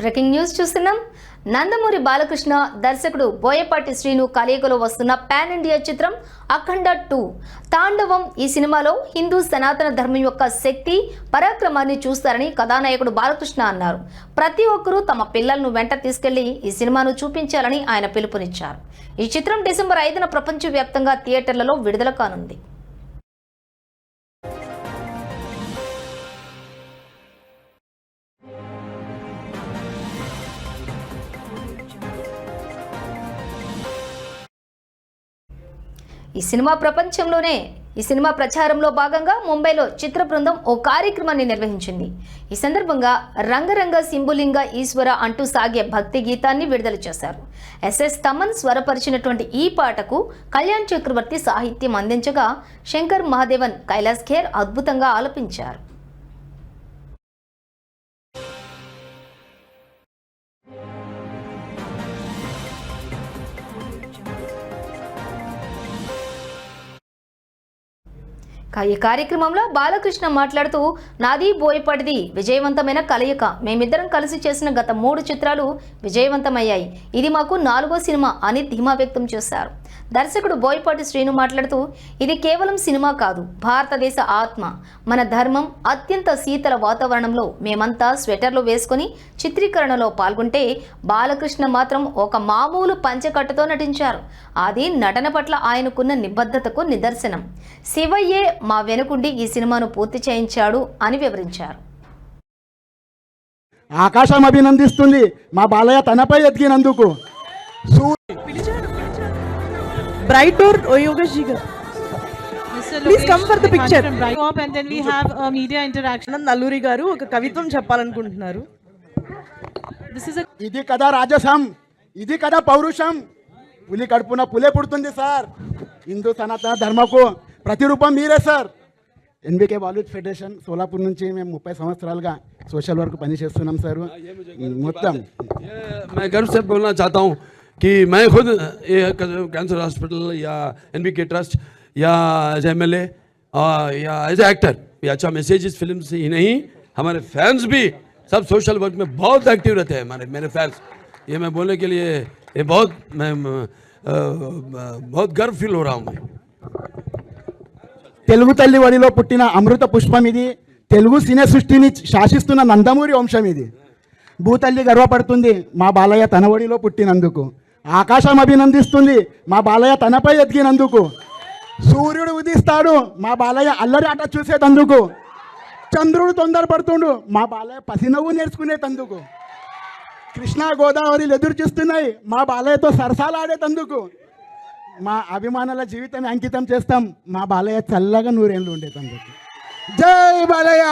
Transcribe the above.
Breaking news చూస్తున్నాం. నందమూరి బాలకృష్ణ దర్శకుడు బోయపాటి శ్రీను కలయికలో వస్తున్న పాన్ ఇండియా చిత్రం అఖండ టూ. తాండవం ఈ సినిమాలో హిందూ సనాతన ధర్మం యొక్క శక్తి పరాక్రమాన్ని చూస్తారని కథానాయకుడు బాలకృష్ణ అన్నారు. ప్రతి ఒక్కరూ తమ పిల్లలను వెంట తీసుకెళ్ళి ఈ సినిమాను చూపించాలని ఆయన పిలుపునిచ్చారు. ఈ చిత్రం డిసెంబర్ ఐదున ప్రపంచవ్యాప్తంగా థియేటర్లలో విడుదల కానుంది. ఈ సినిమా ప్రపంచంలోనే ఈ సినిమా ప్రచారంలో భాగంగా ముంబైలో చిత్ర బృందం ఓ కార్యక్రమాన్ని నిర్వహించింది. ఈ సందర్భంగా రంగరంగ సింబులింగ ఈశ్వర అంటూ సాగే భక్తి గీతాన్ని విడుదల చేశారు. ఎస్ఎస్ తమన్ స్వరపరిచినటువంటి ఈ పాటకు కళ్యాణ్ చక్రవర్తి సాహిత్యం అందించగా శంకర్ మహాదేవన్ కైలాస్ ఖేర్ అద్భుతంగా ఆలపించారు. ఈ కార్యక్రమంలో బాలకృష్ణ మాట్లాడుతూ నాది బోయపాటిది విజయవంతమైన కలయిక. మేమిద్దరం కలిసి చేసిన గత మూడు చిత్రాలు విజయవంతమయ్యాయి. ఇది మాకు నాలుగో సినిమా అని ధీమా వ్యక్తం చేశారు. దర్శకుడు బోయపాటి శ్రీను మాట్లాడుతూ ఇది కేవలం సినిమా కాదు భారతదేశ ఆత్మ. మన ధర్మం అత్యంత శీతల వాతావరణంలో మేమంతా స్వెటర్లు వేసుకొని చిత్రీకరణలో పాల్గొంటే బాలకృష్ణ మాత్రం ఒక మామూలు పంచకట్టుతో నటించారు. అది నటన పట్ల ఆయనకున్న నిబద్ధతకు నిదర్శనం. శివయ్యే మా వెనుకుండి ఈ సినిమాను పూర్తి చేయించాడు అని వివరించారు. ఆకాశం అభినందిస్తుంది మా బాలయ్య తనపై ఎదిగినందుకు సూ Bright door, oh Yogesh ji. ga- Mr. Please come for the Lokesh picture. From Bright Up and then we have a media interaction. Anand Nalluri గారు ఒక కవిత్వం చెప్పాలనుకుంటున్నారు This is a ఇది కదా రాజసం ఇది కదా పౌరుషం పులి కడుపున పులే పుడుతుంది సార్ హిందూ సనాతన ధర్మకు ప్రతిరూపం మీరే sir NBK Bollywood federation Solapur నుంచి మేము ముప్పై సంవత్సరాలుగా సోషల్ వర్క్ పనిచేస్తున్నాం సార్ మొత్తం ये मैं गर्व से बोलना चाहता हूँ कि मैं खुद ये कैंसर हॉस्पिटल या एन के ट्रस्ट या एज एम एल या एज एक्टर ये अच्छा मैसेज इस फिल्म से ही नहीं हमारे फैंस भी सब सोशल वर्क में बहुत एक्टिव रहते हैं हमारे मेरे फैंस ये मैं बोलने के लिए ये बहुत मैं अ, बहुत गर्व फील हो रहा हूँ मैं తెలుగు తల్లి వడిలో పుట్టిన అమృత పుష్పం ఇది తెలుగు సినీ సృష్టిని శాసిస్తున్న నందమూరి వంశం ఇది భూతల్లి గర్వపడుతుంది మా బాలయ్య తన ఒడిలో పుట్టినందుకు ఆకాశం అభినందిస్తుంది. మా బాలయ్య తనపై ఎదిగినందుకు. సూర్యుడు ఉదిస్తాడు. మా బాలయ్య అల్లరి ఆట చూసేటందుకు. చంద్రుడు తొందరపడుతుండు. మా బాలయ్య పసినవ్వు నేర్చుకునేటందుకు. కృష్ణా గోదావరిలు ఎదురు చూస్తున్నాయి. మా బాలయ్యతో సరసాలాడేటందుకు మా అభిమానుల జీవితం అంకితం చేస్తాం. మా బాలయ్య చల్లగా నూరేళ్ళు ఉండేటందుకు. జై బాలయ్య!